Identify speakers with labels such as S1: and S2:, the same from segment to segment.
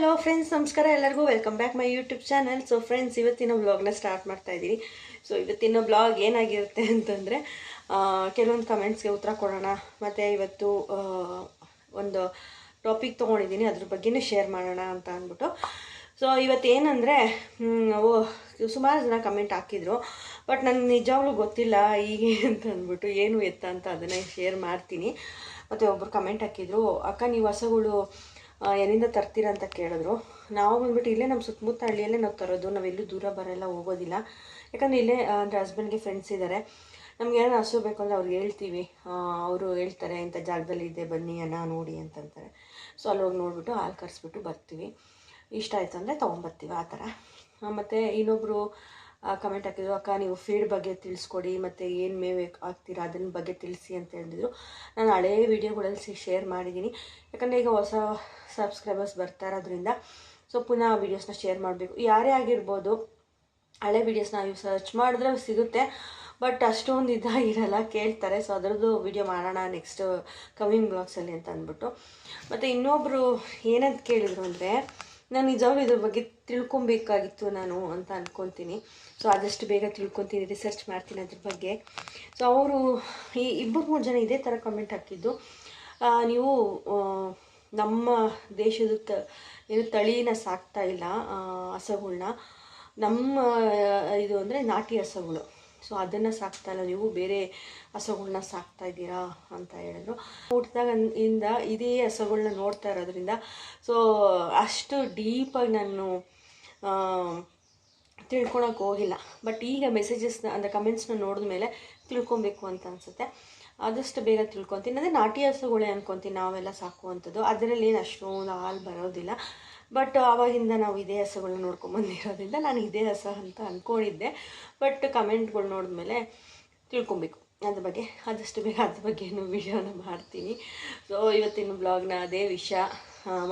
S1: Hello friends ನಮಸ್ಕಾರ. ಎಲ್ಲರಿಗೂ welcome back my YouTube channel so friends ಇವತ್ತಿನ ಬ್ಲಾಗ್ನ ಸ್ಟಾರ್ಟ್ ಮಾಡ್ತಾ ಇದ್ದೀನಿ ಸೊ ಇವತ್ತಿನ ಬ್ಲಾಗ್ ಏನಾಗಿರುತ್ತೆ ಅಂತಂದರೆ ಕೆಲವೊಂದು ಕಮೆಂಟ್ಸ್ಗೆ ಉತ್ತರ ಕೊಡೋಣ. ಮತ್ತು ಇವತ್ತು ಒಂದು ಟಾಪಿಕ್ ತೊಗೊಂಡಿದ್ದೀನಿ. ಅದ್ರ ಬಗ್ಗೆನೂ ಶೇರ್ ಮಾಡೋಣ ಅಂತ ಅಂದ್ಬಿಟ್ಟು. ಸೊ ಇವತ್ತೇನಂದರೆ ಸುಮಾರು ಜನ ಕಮೆಂಟ್ ಹಾಕಿದ್ರು. ಬಟ್ ನನಗೆ ನಿಜವಾಗ್ಲೂ ಗೊತ್ತಿಲ್ಲ ಹೀಗೆ ಅಂತ ಅಂದ್ಬಿಟ್ಟು ಏನು ಎತ್ತ ಅಂತ ಅದನ್ನೇ ಶೇರ್ ಮಾಡ್ತೀನಿ. ಮತ್ತು ಒಬ್ಬರು ಕಮೆಂಟ್ ಹಾಕಿದ್ರು, ಅಕ್ಕ, ನೀವು ಹಸುಗಳು ಎಲ್ಲಿಂದ ತರ್ತೀರಾ ಅಂತ ಕೇಳಿದ್ರು. ನಾವು ಬಂದ್ಬಿಟ್ಟು ಇಲ್ಲೇ ನಮ್ಮ ಸುತ್ತಮುತ್ತ ಹಳ್ಳಿಯಲ್ಲೇ ನಾವು ತರೋದು ನಾವೆಲ್ಲೂ ದೂರ ಬರೋಲ್ಲ, ಹೋಗೋದಿಲ್ಲ. ಯಾಕಂದರೆ ಇಲ್ಲೇ ಅಂದರೆ ಹಸ್ಬೆಂಡ್ಗೆ ಫ್ರೆಂಡ್ಸ್ ಇದ್ದಾರೆ ನಮ್ಗೆ ಏನೋ ಹಸು ಬೇಕು ಅಂದರೆ ಅವ್ರಿಗೆ ಹೇಳ್ತೀವಿ. ಅವರು ಹೇಳ್ತಾರೆ, ಇಂಥ ಜಾಗದಲ್ಲಿ ಇದೆ, ಬನ್ನಿ ಅನ್ನ ನೋಡಿ ಅಂತಂತಾರೆ ಸೊ ಅಲ್ಲಿ ಹೋಗಿ ನೋಡಿಬಿಟ್ಟು ಹಾಲು ಕರೆಸ್ಬಿಟ್ಟು ಬರ್ತೀವಿ. ಇಷ್ಟ ಆಯಿತು ಅಂದರೆ ತೊಗೊಂಬರ್ತೀವಿ ಆ ಥರ. ಮತ್ತು ಇನ್ನೊಬ್ಬರು ಕಮೆಂಟ್ ಹಾಕಿದ್ರು, ಅಕ್ಕ, ನೀವು ಫೀಡ್ ಬಗ್ಗೆ ತಿಳಿಸ್ಕೊಡಿ, ಮತ್ತು ಏನು ಮೇವು ಹಾಕ್ತೀರಾ ಅದನ್ನ ಬಗ್ಗೆ ತಿಳಿಸಿ ಅಂತ ಹೇಳಿದ್ರು. ನಾನು ಹಳೇ ವೀಡಿಯೋಗಳಲ್ಲಿ ಶೇರ್ ಮಾಡಿದ್ದೀನಿ ಯಾಕಂದರೆ ಈಗ ಹೊಸ ಸಬ್ಸ್ಕ್ರೈಬರ್ಸ್ ಬರ್ತಾ ಇರೋದ್ರಿಂದ, ಸೊ ಪುನಃ ವೀಡಿಯೋಸ್ನ ಶೇರ್ ಮಾಡಬೇಕು. ಯಾರೇ ಆಗಿರ್ಬೋದು, ಹಳೆ ವೀಡಿಯೋಸ್ನ ನೀವು ಸರ್ಚ್ ಮಾಡಿದ್ರೆ ಸಿಗುತ್ತೆ. ಬಟ್ ಅಷ್ಟೊಂದು ಇದಾಗಿರಲ್ಲ ಕೇಳ್ತಾರೆ. ಸೊ ಅದರದ್ದು ವಿಡಿಯೋ ಮಾಡೋಣ ನೆಕ್ಸ್ಟ್ ಕಮಿಂಗ್ ಬ್ಲಾಗ್ಸಲ್ಲಿ ಅಂತ ಅಂದ್ಬಿಟ್ಟು. ಮತ್ತು ಇನ್ನೊಬ್ಬರು ಏನಂತ ಕೇಳಿದ್ರು ಅಂದರೆ ನಾನು ನಿಜವಾಗ್ಲೂ ಇದ್ರ ಬಗ್ಗೆ ತಿಳ್ಕೊಬೇಕಾಗಿತ್ತು ನಾನು ಅಂತ ಅಂದ್ಕೊತೀನಿ ಸೊ ಆದಷ್ಟು ಬೇಗ ತಿಳ್ಕೊತೀನಿ ರಿಸರ್ಚ್ ಮಾಡ್ತೀನಿ ಅದ್ರ ಬಗ್ಗೆ. ಸೊ ಅವರು ಈ ಇಬ್ಬರು ಮೂರು ಜನ ಇದೇ ಥರ ಕಮೆಂಟ್ ಹಾಕಿದ್ದು. ನೀವು ನಮ್ಮ ದೇಶದ ತ ಏನು ತಳಿನ ಸಾಕ್ತಾ ಇಲ್ಲ ಹಸುಗಳನ್ನ ನಮ್ಮ ಇದು ಅಂದರೆ ನಾಟಿ ಹಸುಗಳು. ಸೊ ಅದನ್ನು ಸಾಕ್ತಾ ಇಲ್ಲ. ನೀವು ಬೇರೆ ಹಸುಗಳನ್ನ ಸಾಕ್ತಾ ಇದ್ದೀರಾ ಅಂತ ಹೇಳಿದ್ರು. ಹುಟ್ಟಿದಾಗ ಇಂದ ಇದೇ ಹಸುಗಳನ್ನ ನೋಡ್ತಾ ಇರೋದ್ರಿಂದ ಸೊ ಅಷ್ಟು ಡೀಪಾಗಿ ನಾನು ತಿಳ್ಕೊಳಕ್ಕೆ ಹೋಗಿಲ್ಲ. ಬಟ್ ಈಗ ಮೆಸೇಜಸ್ನ ಅಂದರೆ ಕಮೆಂಟ್ಸ್ನ ನೋಡಿದ ಮೇಲೆ ತಿಳ್ಕೊಬೇಕು ಅಂತ ಅನಿಸುತ್ತೆ. ಆದಷ್ಟು ಬೇಗ ತಿಳ್ಕೊತೀನಿ. ಅಂದರೆ ನಾಟಿ ಹಸುಗಳೇ ಅನ್ಕೊತೀನಿ ನಾವೆಲ್ಲ ಸಾಕುವಂಥದ್ದು ಅದರಲ್ಲಿ ಏನು ಅಷ್ಟೊಂದು ಹಾಲು ಬರೋದಿಲ್ಲ. ಬಟ್ ಆವಾಗಿಂದ ನಾವು ಇದೇ ಹಸುಗಳನ್ನ ನೋಡ್ಕೊಂಬಂದಿರೋದ್ರಿಂದ ನಾನು ಇದೇ ಹಸ ಅಂತ ಅಂದ್ಕೊಂಡಿದ್ದೆ ಬಟ್ ಕಮೆಂಟ್ಗಳು ನೋಡಿದ್ಮೇಲೆ ತಿಳ್ಕೊಬೇಕು. ಅದ್ರ ಬಗ್ಗೆ, ಆದಷ್ಟು ಬೇಗ ಅದ್ರ ಬಗ್ಗೆನೂ ವಿಡಿಯೋನ ಮಾಡ್ತೀನಿ. ಸೊ ಇವತ್ತಿನ ಬ್ಲಾಗ್ನ ಅದೇ ವಿಷಯ.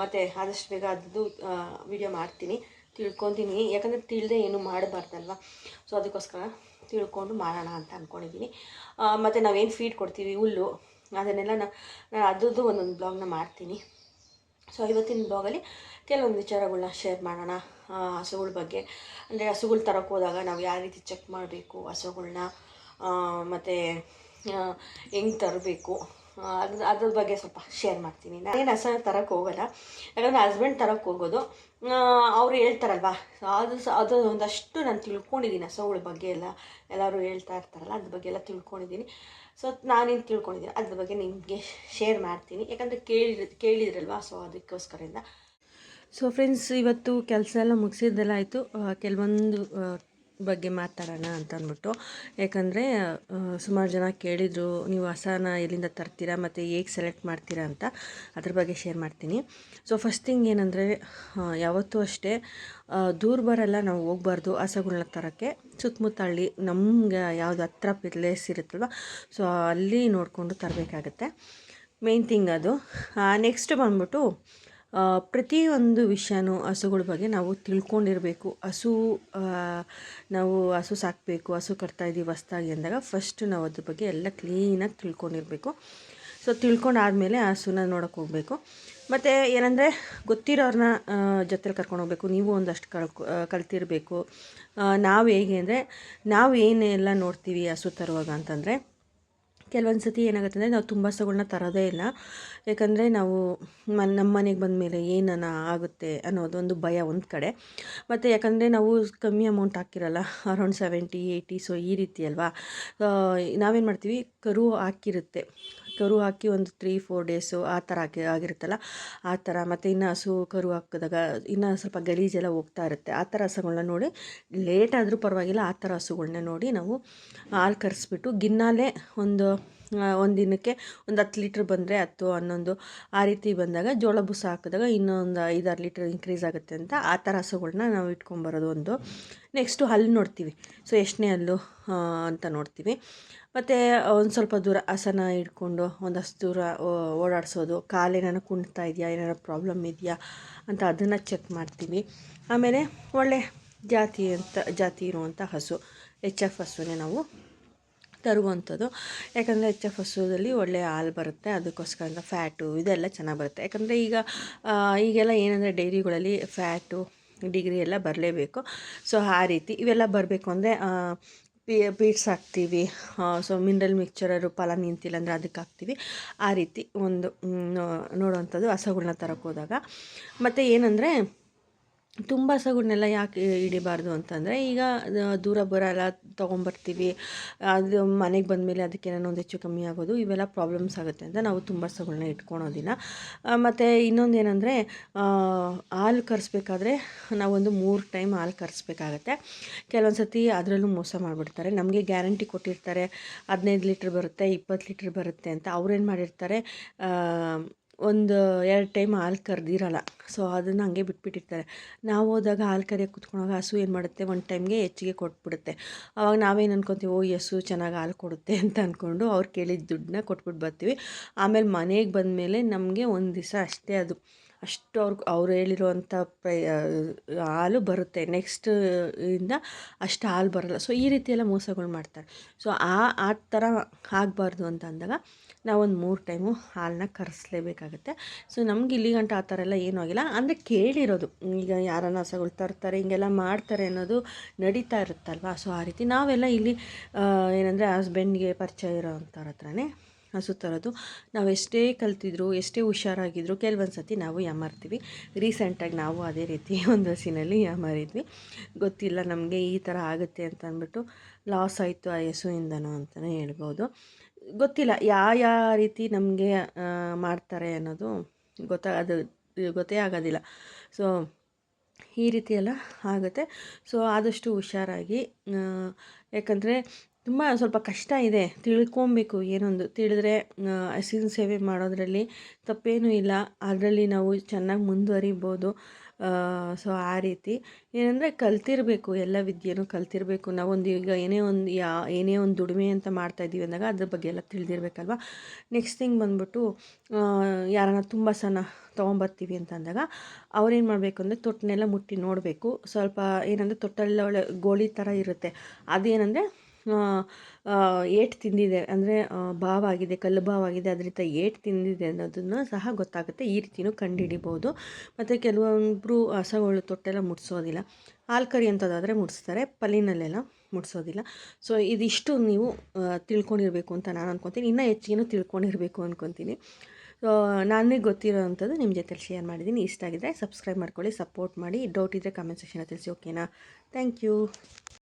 S1: ಮತ್ತು ಆದಷ್ಟು ಬೇಗ ಅದು ವಿಡಿಯೋ ಮಾಡ್ತೀನಿ. ತಿಳ್ಕೊತೀನಿ. ಯಾಕಂದರೆ ತಿಳಿದೆ ಏನು ಮಾಡಬಾರ್ದಲ್ವ? ಸೊ ಅದಕ್ಕೋಸ್ಕರ ತಿಳ್ಕೊಂಡು ಮಾಡೋಣ ಅಂತ ಅಂದ್ಕೊಂಡಿದ್ದೀನಿ ಮತ್ತು ನಾವೇನು ಫೀಡ್ ಕೊಡ್ತೀವಿ? ಹುಲ್ಲು. ಅದನ್ನೆಲ್ಲ ನಾನು ಅದ್ರದ್ದು ಒಂದೊಂದು ಬ್ಲಾಗ್ನ ಮಾಡ್ತೀನಿ. ಸೊ ಇವತ್ತಿನ ಬ್ಲಾಗಲ್ಲಿ ಕೆಲವೊಂದು ವಿಚಾರಗಳನ್ನ ಶೇರ್ ಮಾಡೋಣ. ಹಸುಗಳ ಬಗ್ಗೆ. ಅಂದರೆ ಹಸುಗಳು ತರೋಕೆ ಹೋದಾಗ ನಾವು ಯಾವ ರೀತಿ ಚೆಕ್ ಮಾಡಬೇಕು ಹಸುಗಳನ್ನ ಮತ್ತು ಹೆಂಗೆ ತರಬೇಕು? ಅದ್ರ ಅದ್ರ ಬಗ್ಗೆ ಸ್ವಲ್ಪ ಶೇರ್ ಮಾಡ್ತೀನಿ. ನಾನೇನು ಹಸನ ತರಕ್ಕೆ ಹೋಗಲ್ಲ. ಯಾಕಂದರೆ ಹಸ್ಬೆಂಡ್ ತರಕ್ಕೆ ಹೋಗೋದು. ಅವ್ರು ಹೇಳ್ತಾರಲ್ವಾ, ಅದು ಸ, ಅದು ಒಂದಷ್ಟು ನಾನು ತಿಳ್ಕೊಂಡಿದ್ದೀನಿ ಹಸುಗಳ ಬಗ್ಗೆ ಎಲ್ಲ. ಎಲ್ಲರೂ ಹೇಳ್ತಾ ಇರ್ತಾರಲ್ಲ ಅದ್ರ ಬಗ್ಗೆ ಎಲ್ಲ ತಿಳ್ಕೊಂಡಿದ್ದೀನಿ ಸೊ ನಾನೇನು ತಿಳ್ಕೊಂಡಿದ್ದೀನಿ ಅದ್ರ ಬಗ್ಗೆ ನಿಮಗೆ ಶೇರ್ ಮಾಡ್ತೀನಿ. ಯಾಕಂದರೆ ಕೇಳಿ ಕೇಳಿದ್ರಲ್ವಾ ಸೊ ಅದಕ್ಕೋಸ್ಕರದಿಂದ. ಸೊ ಫ್ರೆಂಡ್ಸ್ ಇವತ್ತು ಕೆಲಸ ಎಲ್ಲ ಮುಗಿಸಿದ್ದೆಲ್ಲ ಆಯಿತು. ಕೆಲವೊಂದು ಬಗ್ಗೆ ಮಾತಾಡೋಣ ಅಂತ ಅಂದ್ಬಿಟ್ಟು ಯಾಕಂದರೆ ಸುಮಾರು ಜನ ಕೇಳಿದರು, ನೀವು ಹಸನ ಎಲ್ಲಿಂದ ತರ್ತೀರಾ ಮತ್ತು ಹೇಗೆ ಸೆಲೆಕ್ಟ್ ಮಾಡ್ತೀರಾ ಅಂತ. ಅದ್ರ ಬಗ್ಗೆ ಶೇರ್ ಮಾಡ್ತೀನಿ. ಸೊ ಫಸ್ಟ್ ಥಿಂಗ್ ಏನಂದರೆ ಯಾವತ್ತೂ ಅಷ್ಟೇ ದೂರ ಬರಲ್ಲ, ನಾವು ಹೋಗ್ಬಾರ್ದು, ಹಸಗಳ್ನ ತರೋಕ್ಕೆ. ಸುತ್ತಮುತ್ತ ಹಳ್ಳಿ ನಮ್ಗೆ ಯಾವುದು ಹತ್ರ ಪ್ಲೇಸ್ ಇರುತ್ತಲ್ವ ಸೊ ಅಲ್ಲಿ ನೋಡಿಕೊಂಡು ತರಬೇಕಾಗತ್ತೆ. ಮೇನ್ ಥಿಂಗ್ ಅದು. ನೆಕ್ಸ್ಟ್ ಬಂದ್ಬಿಟ್ಟು ಪ್ರತಿಯೊಂದು ವಿಷಯನೂ ಹಸುಗಳ ಬಗ್ಗೆ ನಾವು ತಿಳ್ಕೊಂಡಿರಬೇಕು. ಹಸು ನಾವು ಹಸು ಸಾಕಬೇಕು, ಹಸು ಕಟ್ತಾ ಇದ್ದೀವಿ ಹೊಸ್ದಾಗಿ ಅಂದಾಗ ಫಸ್ಟ್ ನಾವು ಅದ್ರ ಬಗ್ಗೆ ಎಲ್ಲ ಕ್ಲೀನಾಗಿ ತಿಳ್ಕೊಂಡಿರಬೇಕು. ಸೊ ತಿಳ್ಕೊಂಡಾದ್ಮೇಲೆ ಹಸುನ ನೋಡೋಕೆ ಹೋಗಬೇಕು. ಮತ್ತು ಏನಂದರೆ ಗೊತ್ತಿರೋರನ್ನ ಜೊತೆಲಿ ಕರ್ಕೊಂಡು ಹೋಗ್ಬೇಕು. ನೀವು ಒಂದಷ್ಟು ಕಳ್ಕೊ ಕಲ್ತಿರಬೇಕು ನಾವು ಹೇಗೆ ಅಂದರೆ, ನಾವು ಏನೆಲ್ಲ ನೋಡ್ತೀವಿ ಹಸು ತರುವಾಗ ಅಂತಂದರೆ ಕೆಲವೊಂದು ಸತಿ ಏನಾಗುತ್ತೆ ಅಂದರೆ ನಾವು ತುಂಬ ಹಸುಗಳ್ನ ತರೋದೇ ಇಲ್ಲ. ಯಾಕಂದರೆ ನಾವು ಮನ್, ನಮ್ಮ ಮನೆಗೆ ಬಂದ ಮೇಲೆ ಏನನ ಆಗುತ್ತೆ ಅನ್ನೋದೊಂದು ಭಯ ಒಂದು ಕಡೆ. ಮತ್ತು ಯಾಕಂದರೆ ನಾವು ಕಮ್ಮಿ ಅಮೌಂಟ್ ಹಾಕಿರಲ್ಲ ಅರೌಂಡ್ ಸೆವೆಂಟಿ ಏಯ್ಟಿ ಸೊ ಈ ರೀತಿ ಅಲ್ವಾ? ನಾವೇನು ಮಾಡ್ತೀವಿ? ಕರು ಹಾಕಿರುತ್ತೆ. ಕರು ಹಾಕಿ ಒಂದು ತ್ರೀ ಫೋರ್ ಡೇಸು ಆ ಥರ ಹಾಕಿ, ಆಗಿರುತ್ತಲ್ಲ? ಆ ಥರ ಮತ್ತು ಇನ್ನು ಹಸು, ಕರು ಹಾಕಿದಾಗ ಇನ್ನು ಸ್ವಲ್ಪ ಗಲೀಜೆಲ್ಲ ಹೋಗ್ತಾ ಇರುತ್ತೆ. ಆ ಥರ ಹಸುಗಳನ್ನ ನೋಡಿ ಲೇಟ್ ಆದರೂ ಪರವಾಗಿಲ್ಲ, ಆ ಥರ ಹಸುಗಳನ್ನ ನೋಡಿ ನಾವು ಹಾಲು ಕರೆಸ್ಬಿಟ್ಟು ಗಿನ್ನಾಲೆ ಒಂದು ಒಂದು ದಿನಕ್ಕೆ ಒಂದು ಹತ್ತು ಲೀಟ್ರ್ ಬಂದರೆ ಹತ್ತು, ಹನ್ನೊಂದು. ಆ ರೀತಿ ಬಂದಾಗ ಜೋಳ ಬುಸ ಹಾಕಿದಾಗ ಇನ್ನೊಂದು ಐದಾರು ಲೀಟ್ರ್ ಇನ್ಕ್ರೀಸ್ ಆಗುತ್ತೆ ಅಂತ ಆ ಥರ ಹಸುಗಳನ್ನ ನಾವು ಇಟ್ಕೊಂಬರೋದು ಒಂದು. ನೆಕ್ಸ್ಟು ಹಲ್ಲು ನೋಡ್ತೀವಿ. ಸೊ ಎಷ್ಟನೇ ಹಲ್ಲು ಅಂತ ನೋಡ್ತೀವಿ. ಮತ್ತು ಒಂದು ಸ್ವಲ್ಪ ದೂರ ಹಸನ ಹಿಡ್ಕೊಂಡು ಒಂದಷ್ಟು ದೂರ ಓಡಾಡಿಸೋದು. ಕಾಲೇನಾರು ಕುಣ್ತಾ ಇದೆಯಾ? ಏನಾರು ಪ್ರಾಬ್ಲಮ್ ಇದೆಯಾ? ಅಂತ ಅದನ್ನು ಚೆಕ್ ಮಾಡ್ತೀವಿ. ಆಮೇಲೆ ಒಳ್ಳೆ ಜಾತಿ ಅಂತ, ಜಾತಿ ಇರುವಂಥ ಹಸು ಎಚ್ ಎಫ್ ಹಸುನೇ ನಾವು ತರುವಂಥದ್ದು. ಯಾಕಂದರೆ ಎಚ್ ಎಫ್ ಹಸುದಲ್ಲಿ ಒಳ್ಳೆಯ ಹಾಲು ಬರುತ್ತೆ, ಅದಕ್ಕೋಸ್ಕರ ಅಂತ ಫ್ಯಾಟು ಇದೆಲ್ಲ ಚೆನ್ನಾಗಿ ಬರುತ್ತೆ. ಯಾಕಂದರೆ ಈಗ ಈಗೆಲ್ಲ ಏನಂದರೆ ಡೈರಿಗಳಲ್ಲಿ ಫ್ಯಾಟು, ಡಿಗ್ರಿ ಎಲ್ಲ ಬರಲೇಬೇಕು. ಸೊ, ಆ ರೀತಿ ಇವೆಲ್ಲ ಬರಬೇಕು ಅಂದರೆ ಪಿ, ಪೀಡ್ಸ್ ಹಾಕ್ತೀವಿ ಸೊ, ಮಿನರಲ್ ಮಿಕ್ಚರರು ಫಲ ನಿಂತಿಲ್ಲ ಅಂದರೆ ಅದಕ್ಕೆ ಹಾಕ್ತೀವಿ. ಆ ರೀತಿ ಒಂದು ನೋಡುವಂಥದ್ದು ಹಸಗಳನ್ನ ತರಕ್ಕೆ ಹೋದಾಗ. ಮತ್ತು ಏನಂದರೆ ತುಂಬ ಹಸುಗಳ್ನೆಲ್ಲ ಯಾಕೆ ಹಿಡಿಬಾರ್ದು ಅಂತಂದರೆ, ಈಗ ದೂರ ಬರೋಲ್ಲ, ತೊಗೊಂಬರ್ತೀವಿ, ಅದು ಮನೆಗೆ ಬಂದಮೇಲೆ ಅದಕ್ಕೆ ಏನೋ ಒಂದು ಹೆಚ್ಚು ಕಮ್ಮಿ ಆಗೋದು, ಇವೆಲ್ಲ ಪ್ರಾಬ್ಲಮ್ಸ್ ಆಗುತ್ತೆ ಅಂತ ನಾವು ತುಂಬ ಹಸುಗಳ್ನ ಇಟ್ಕೊಳೋದಿಲ್ಲ. ಮತ್ತು ಇನ್ನೊಂದು ಏನಂದರೆ ಹಾಲು ಕರೆಸ್ಬೇಕಾದ್ರೆ ನಾವೊಂದು ಮೂರು ಟೈಮ್ ಹಾಲು ಕರೆಸ್ಬೇಕಾಗತ್ತೆ. ಕೆಲವೊಂದು ಸತಿ ಅದರಲ್ಲೂ ಮೋಸ ಮಾಡಿಬಿಡ್ತಾರೆ. ನಮಗೆ ಗ್ಯಾರಂಟಿ ಕೊಟ್ಟಿರ್ತಾರೆ, ಹದಿನೈದು ಲೀಟ್ರ್ ಬರುತ್ತೆ, ಇಪ್ಪತ್ತು ಲೀಟ್ರ್ ಬರುತ್ತೆ ಅಂತ. ಅವ್ರೇನು ಮಾಡಿರ್ತಾರೆ ಒಂದು ಎರಡು ಟೈಮ್ ಹಾಲು ಕರೆದಿರಲ್ಲ. ಸೊ ಅದನ್ನು ಹಂಗೆ ಬಿಟ್ಬಿಟ್ಟಿರ್ತಾರೆ. ನಾವು ಹೋದಾಗ ಹಾಲು ಕರಿಯೋಕೆ ಕುತ್ಕೊಳ್ಳೋ ಹಸು ಏನು ಮಾಡುತ್ತೆ? ಒಂದು ಟೈಮ್ಗೆ ಹೆಚ್ಚಿಗೆ ಕೊಟ್ಬಿಡುತ್ತೆ. ಆವಾಗ ನಾವೇನು ಅನ್ಕೊತೀವಿ? ಓ ಹಸು ಚೆನ್ನಾಗಿ ಹಾಲು ಕೊಡುತ್ತೆ ಅಂತ ಅಂದ್ಕೊಂಡು ಅವ್ರು ಕೇಳಿದ ದುಡ್ಡನ್ನ ಕೊಟ್ಬಿಟ್ಟು ಬರ್ತೀವಿ. ಆಮೇಲೆ ಮನೆಗೆ ಬಂದಮೇಲೆ ನಮಗೆ ಒಂದು ದಿವಸ ಅಷ್ಟೇ ಅದು. ಅಷ್ಟು ಅವ್ರು ಅವ್ರು ಹೇಳಿರುವಂಥ ಪ್ರೈ ಹಾಲು ಬರುತ್ತೆ. ನೆಕ್ಸ್ಟ್ ಇಂದ ಅಷ್ಟು ಹಾಲು ಬರಲ್ಲ. ಸೊ ಈ ರೀತಿ ಎಲ್ಲ ಮೋಸಗಳು ಮಾಡ್ತಾರೆ. ಸೊ ಆ ಆ ಥರ ಆಗಬಾರ್ದು ಅಂತ ಅಂದಾಗ ನಾವೊಂದು ಮೂರು ಟೈಮು ಹಾಲನ್ನ ಕರೆಸ್ಲೇಬೇಕಾಗುತ್ತೆ. ಸೊ ನಮ್ಗೆ ಇಲ್ಲಿ ಗಂಟ ಆ ಥರ ಎಲ್ಲ ಏನೂ ಆಗಿಲ್ಲ. ಅಂದರೆ ಕೇಳಿರೋದು. ಈಗ ಯಾರನ್ನ ಹಸಗಳು ತರ್ತಾರೆ, ಹಿಂಗೆಲ್ಲ ಮಾಡ್ತಾರೆ ಅನ್ನೋದು ನಡೀತಾ ಇರುತ್ತಲ್ವ? ಸೊ ಆ ರೀತಿ ನಾವೆಲ್ಲ ಇಲ್ಲಿ ಏನಂದರೆ ಹಸ್ಬೆಂಡ್ಗೆ ಪರಿಚಯ ಇರೋವಂಥವ್ರ ಹತ್ರನೇ ಹಸು ಥರದ್ದು ನಾವು ಎಷ್ಟೇ ಕಲ್ತಿದ್ರು, ಎಷ್ಟೇ ಹುಷಾರಾಗಿದ್ರು ಕೆಲವೊಂದು ಸತಿ ನಾವು ಯಾಮಾರ್ತೀವಿ. ರೀಸೆಂಟಾಗಿ ನಾವು ಅದೇ ರೀತಿ ಒಂದು ಹಸಿನಲ್ಲಿ ಯಾಮಾರಿದ್ವಿ. ಗೊತ್ತಿಲ್ಲ ನಮಗೆ ಈ ಥರ ಆಗುತ್ತೆ ಅಂತ ಅಂದ್ಬಿಟ್ಟು ಲಾಸ್ ಆಯಿತು ಆ ಹಸುವಿಂದನೂ ಅಂತಲೇ ಹೇಳ್ಬೋದು. ಗೊತ್ತಿಲ್ಲ ಯಾವ ಯಾವ ರೀತಿ ನಮಗೆ ಮಾಡ್ತಾರೆ ಅನ್ನೋದು ಗೊತ್ತಾಗ ಅದು ಗೊತ್ತೇ ಆಗೋದಿಲ್ಲ. ಸೊ ಈ ರೀತಿ ಎಲ್ಲ ಆಗುತ್ತೆ. ಸೊ ಆದಷ್ಟು ಹುಷಾರಾಗಿ ಯಾಕಂದರೆ ತುಂಬ ಸ್ವಲ್ಪ ಕಷ್ಟ ಇದೆ. ತಿಳ್ಕೊಬೇಕು ಏನೊಂದು. ತಿಳಿದ್ರೆ ಹಸಿರು ಸೇವೆ ಮಾಡೋದರಲ್ಲಿ ತಪ್ಪೇನೂ ಇಲ್ಲ. ಅದರಲ್ಲಿ ನಾವು ಚೆನ್ನಾಗಿ ಮುಂದುವರಿಬೋದು. ಸೊ, ಆ ರೀತಿ. ಏನಂದರೆ ಕಲ್ತಿರಬೇಕು. ಎಲ್ಲ ವಿದ್ಯೆನೂ ಕಲ್ತಿರಬೇಕು. ನಾವೊಂದು ಈಗ ಏನೇ ಒಂದು ಯಾ, ಏನೇ ಒಂದು ದುಡಿಮೆ ಅಂತ ಮಾಡ್ತಾ ಇದ್ದೀವಿ ಅಂದಾಗ ಅದ್ರ ಬಗ್ಗೆ ಎಲ್ಲ ತಿಳಿದಿರ್ಬೇಕಲ್ವ? ನೆಕ್ಸ್ಟ್ ಥಿಂಗ್ ಬಂದ್ಬಿಟ್ಟು ಯಾರನ್ನ ತುಂಬ ಸಣ್ಣ ತೊಗೊಂಬರ್ತೀವಿ ಅಂತ ಅಂದಾಗ ಅವ್ರೇನು ಮಾಡಬೇಕು ಅಂದರೆ ತೊಟ್ಟನ್ನೆಲ್ಲ ಮುಟ್ಟಿ ನೋಡಬೇಕು. ಸ್ವಲ್ಪ ಏನಂದರೆ ತೊಟ್ಟೆಲ್ಲ ಒಳ್ಳೆ ಗೋಳಿ ಥರ ಇರುತ್ತೆ. ಅದೇನಂದರೆ ಏಟು ತಿಂದಿದೆ. ಅಂದರೆ ಬಾವಾಗಿದೆ ಕಲ್ಲು ಬಾವಾಗಿದೆ ಅದರಿಂದ ಏಟು ತಿಂದಿದೆ ಅನ್ನೋದನ್ನು ಸಹ ಗೊತ್ತಾಗುತ್ತೆ. ಈ ರೀತಿಯೂ ಕಂಡುಹಿಡಿಬೋದು. ಮತ್ತು ಕೆಲವೊಬ್ಬರು ಹಸಗಳು, ತೊಟ್ಟೆಲ್ಲ ಮುಟ್ಸೋದಿಲ್ಲ ಹಾಲು ಅಂತದಾದರೆ ಮುಡಿಸ್ತಾರೆ. ಪಲ್ಲಿನಲ್ಲೆಲ್ಲ ಮುಟ್ಸೋದಿಲ್ಲ ಸೊ ಇದಿಷ್ಟು ನೀವು ತಿಳ್ಕೊಂಡಿರಬೇಕು ಅಂತ ನಾನು ಅನ್ಕೊತೀನಿ. ಇನ್ನೂ ಹೆಚ್ಚಿಗೆನೂ ತಿಳ್ಕೊಂಡಿರಬೇಕು ಅನ್ಕೊತೀನಿ. ಸೊ ನನಗೆ ಗೊತ್ತಿರೋ ಅಂಥದ್ದು ನಿಮ್ಮ ಜೊತೆ ಶೇರ್ ಮಾಡಿದ್ದೀನಿ. ಇಷ್ಟ ಆಗಿದ್ದರೆ ಸಬ್ಸ್ಕ್ರೈಬ್ ಮಾಡ್ಕೊಳ್ಳಿ ಸಪೋರ್ಟ್ ಮಾಡಿ. ಡೌಟ್ ಇದ್ದರೆ ಕಮೆಂಟ್ ಸೆಕ್ಷನಲ್ಲಿ ತಿಳಿಸಿ ಓಕೆನಾ ಥ್ಯಾಂಕ್ ಯು